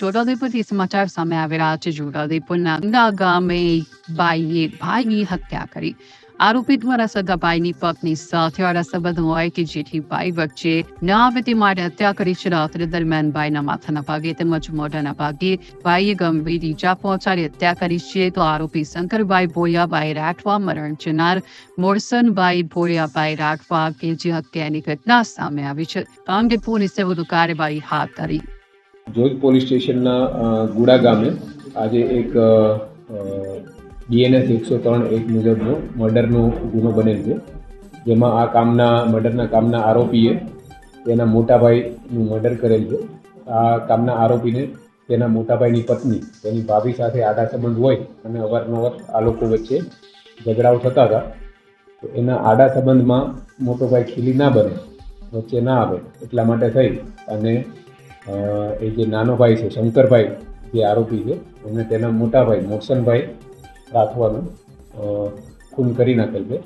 છોટાઉદેપુરથી સમાચાર સામે આવી રહ્યા છે. છોટાઉદેપુરના ગંગા ગામે બાઈએ ભાઈની હત્યા કરી. આરોપી દ્વારા સગા ભાઈની પત્ની સાથે આડા સંબંધ હોય કે જેથી ભાઈ વચ્ચે ન આવે તે માટે હત્યા કરી છે. રાત્રે દરમિયાન ભાઈના માથાના ભાગે તેમજ મોઢાના ભાગે ભાઈએ ગંભીર ઈજા પહોંચાડી હત્યા કરી છે. તો આરોપી શંકરભાઈ ભોયાભાઈ રાઠવા, મરણ જનાર મોરસનભાઈ ભોયાભાઈ રાઠવા કે જે હત્યાની ઘટના સામે આવી છે. અંગે પોલીસે વધુ કાર્યવાહી હાથ ધરી. જોજ પોલીસ સ્ટેશનના ગુડા ગામે આજે એક બીએનએસ એકસો ત્રણ એક મુજબનો મર્ડરનો ગુનો બનેલ છે. જેમાં આ કામના, મર્ડરના કામના આરોપીએ તેના મોટાભાઈનું મર્ડર કરેલ છે. આ કામના આરોપીને તેના મોટાભાઈની પત્ની, તેની ભાભી સાથે આડા સંબંધ હોય અને અવારનવાર આ લોકો વચ્ચે ઝઘડાઓ થતા હતા. તો એના આડા સંબંધમાં મોટો ભાઈ ખીલી ના બને, વચ્ચે ના આવે એટલા માટે થઈ અને એ જે નાનો ભાઈ છે, શંકરભાઈ જે આરોપી છે, એમને તેના મોટા ભાઈ મોક્ષનભાઈ રાઠવાનું ખૂન કરી નાખેલ છે.